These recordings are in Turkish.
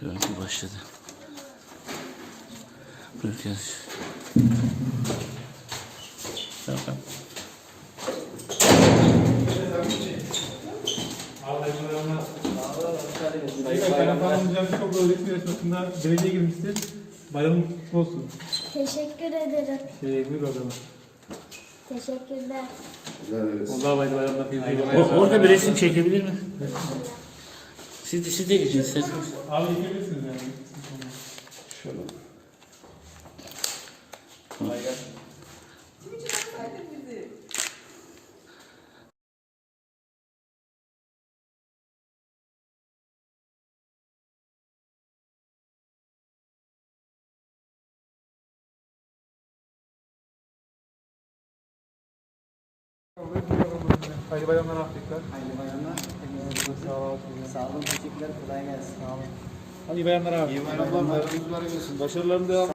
Görüntü başladı. Bırakın. Tamam. Kaymakam Hocam çok böyle resim yarışmasında dereceye girmişsin. Bayramın kutlu olsun. Teşekkür ederim. Şey, buyur o zaman. Teşekkürler. Allah O, orada bir resim çekebilir mi? Siz de, siz de geçin isterseniz. Abi yıkabilirsiniz yani. Şöyle. Hayırlı bayramlar Afrika. Hayırlı bayramlar. Sağ olun. Sağ olun, teşekkürler. Kolay gelsin. Sağ olun. Hadi iyi bayramlar abi. İyi bayramlar. Bayramlar olsun. Başarıların devamı.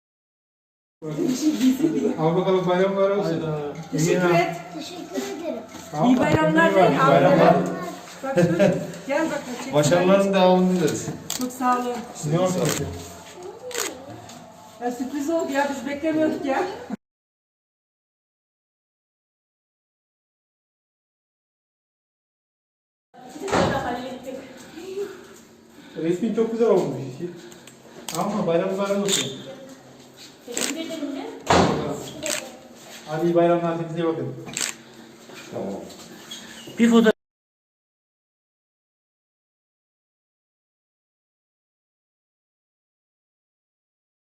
Al bakalım bayramlar olsun. Teşekkür et. Teşekkür ederim. İyi bayramlar. İyi bayramlar. Bak dur. Gel bak. çek. Başarıların devamını dileriz. Çok sağ olun. Ne olsun? Ya sürpriz oldu ya biz beklemiyorduk ya. Resmin çok güzel olmuş. Ama bayram bayram olsun. Teşekkür ederim. Hadi iyi bayramlar. Kendinize bakın. Tamam. Bir fotoğraf